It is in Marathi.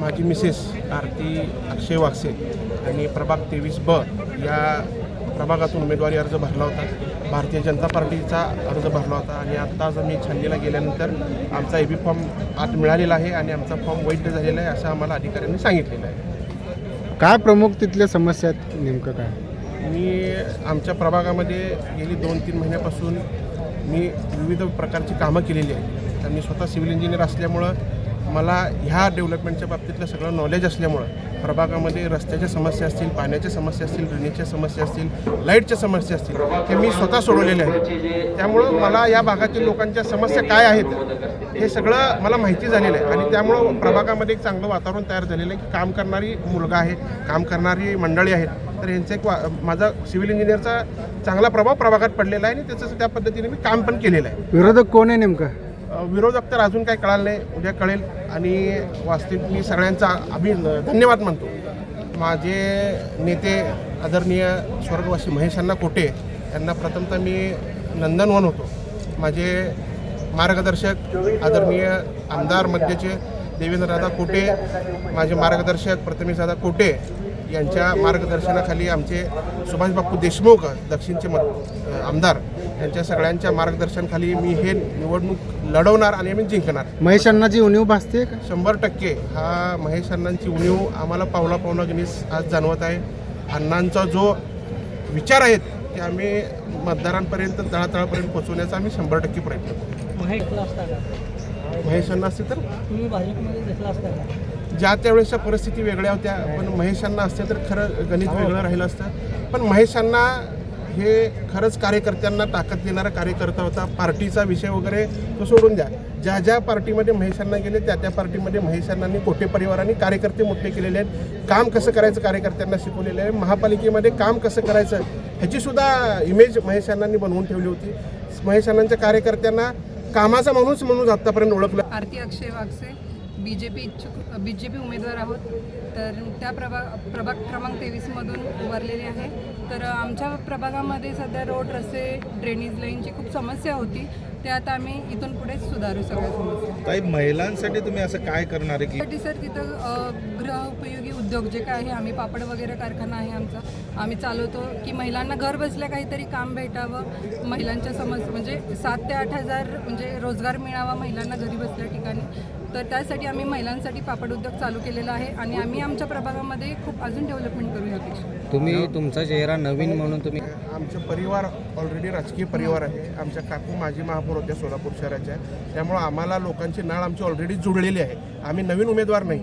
माझी मिसेस आरती अक्षय वागसे यांनी प्रभाग तेवीस ब या प्रभागातून उमेदवारी अर्ज भरला होता. भारतीय जनता पार्टीचा अर्ज भरला होता आणि आत्ताच आम्ही छाननीला गेल्यानंतर आमचा ए बी फॉर्म आत मिळालेला आहे आणि आमचा फॉर्म वैध झालेला आहे असं आम्हाला अधिकाऱ्यांनी सांगितलेलं आहे. काय प्रमुख तिथल्या समस्या आहेत नेमकं काय? मी आमच्या प्रभागामध्ये गेली दोन तीन महिन्यापासून मी विविध प्रकारची कामं केलेली आहेत. मी स्वतः सिव्हिल इंजिनियर असल्यामुळं मला ह्या डेव्हलपमेंटच्या बाबतीतलं सगळं नॉलेज असल्यामुळं प्रभागामध्ये रस्त्याच्या समस्या असतील पाण्याच्या समस्या असतील ड्रेनेजच्या समस्या असतील लाईटच्या समस्या असतील ते मी स्वतः सोडवलेल्या आहेत. त्यामुळं मला या भागातील लोकांच्या समस्या काय आहेत हे सगळं मला माहिती झालेलं आहे. आणि त्यामुळं प्रभागामध्ये एक चांगलं वातावरण तयार झालेलं आहे की काम करणारी मुलगा आहे काम करणारी मंडळी आहेत. तर यांचा एक वा माझा सिव्हिल इंजिनियरचा चांगला प्रभाव प्रभागात पडलेला आहे आणि त्याचं त्या पद्धतीने मी काम पण केलेलं आहे. विरोधक कोण आहे नेमकं? विरोधक तर अजून काही कळालं नाही उद्या कळेल. आणि वास्तविक मी सगळ्यांचा अभि धन्यवाद मानतो. माझे नेते आदरणीय स्वर्गवासी महेशांना कोटे यांना प्रथमतः मी नंदनवन होतो. माझे मार्गदर्शक आदरणीय आमदार मध्यचे देवेंद्रदादा कोटे माझे मार्गदर्शक प्रथमेशदादा कोटे यांच्या मार्गदर्शनाखाली आमचे सुभाषबापू देशमुख दक्षिणचे आमदार यांच्या सगळ्यांच्या मार्गदर्शनाखाली मी हे निवडणूक लढवणार आणि मी जिंकणार. महेश अण्णाची उणीव भासते का? शंभर टक्के. हा महेश अण्णांची उणीव आम्हाला पावला पावला गणिस आज जाणवत आहे. अण्णांचा जो विचार आहेत ते आम्ही मतदारांपर्यंत तळातळापर्यंत पोहोचवण्याचा आम्ही शंभर टक्के प्रयत्न करू महेश अण्णा असते तर ज्या त्यावेळेसच्या परिस्थिती वेगळ्या होत्या पण महेशांना असते तर खरं गणित वेगळं राहिलं असतं. पण महेशांना हे खरंच कार्यकर्त्यांना ताकद देणारा कार्यकर्ता होता. पार्टीचा विषय वगैरे तो सोडून द्या. ज्या ज्या पार्टीमध्ये महेशांना गेले त्या त्या पार्टीमध्ये महेशांनांनी कोटे परिवारांनी कार्यकर्ते मोठे केलेले आहेत. काम कसं करायचं कार्यकर्त्यांना शिकवलेलं आहे. महापालिकेमध्ये काम कसं करायचं ह्याचीसुद्धा इमेज महेशांनांनी बनवून ठेवली होती. महेशांनांच्या कार्यकर्त्यांना कामाचा माणूस म्हणून आतापर्यंत ओळखलं. आरती अक्षय वागसे बी जे पी इच्छुक बी जे पी उमेदवार आहोत. तर त्या प्रभाग प्रभाग क्रमांक तेवीसमधून उभारलेले आहे. तर आमच्या प्रभागामध्ये सध्या रोड रस्ते ड्रेनेज लाईनची खूप समस्या होती. ते आता आम्ही इथून पुढे सुधारू सगळ्या समस्या. ताई महिलांसाठी तुम्ही असं काय करणार आहे की सर तिथं अ, गृहउपयोगी उद्योग जे काय आहे आम्ही पापड वगैरे कारखाना आहे आमचा. आम्ही चालवतो की महिलांना घर बसल्या काहीतरी काम भेटावं. महिलांच्या समस्या म्हणजे सात ते आठ हजार म्हणजे रोजगार मिळावा महिलांना घरी बसल्या ठिकाणी. तर त्यासाठी आम्ही महिलांसाठी पापड उद्योग चालू केलेला आहे आणि आम्ही आमच्या प्रभागामध्ये खूप अजून डेव्हलपमेंट करू यापेक्षा तुम्ही तुमचा चेहरा नवीन म्हणून तुम्ही आमचा परिवार ऑलरेडी राजकीय परिवार आहे. आमच्या काकू माजी महापौर होत्या सोलापूर शहराच्या. त्यामुळं आम्हाला लोकांची नाळ आमची ऑलरेडी जुळलेली आहे. आम्ही नवीन उमेदवार नाही.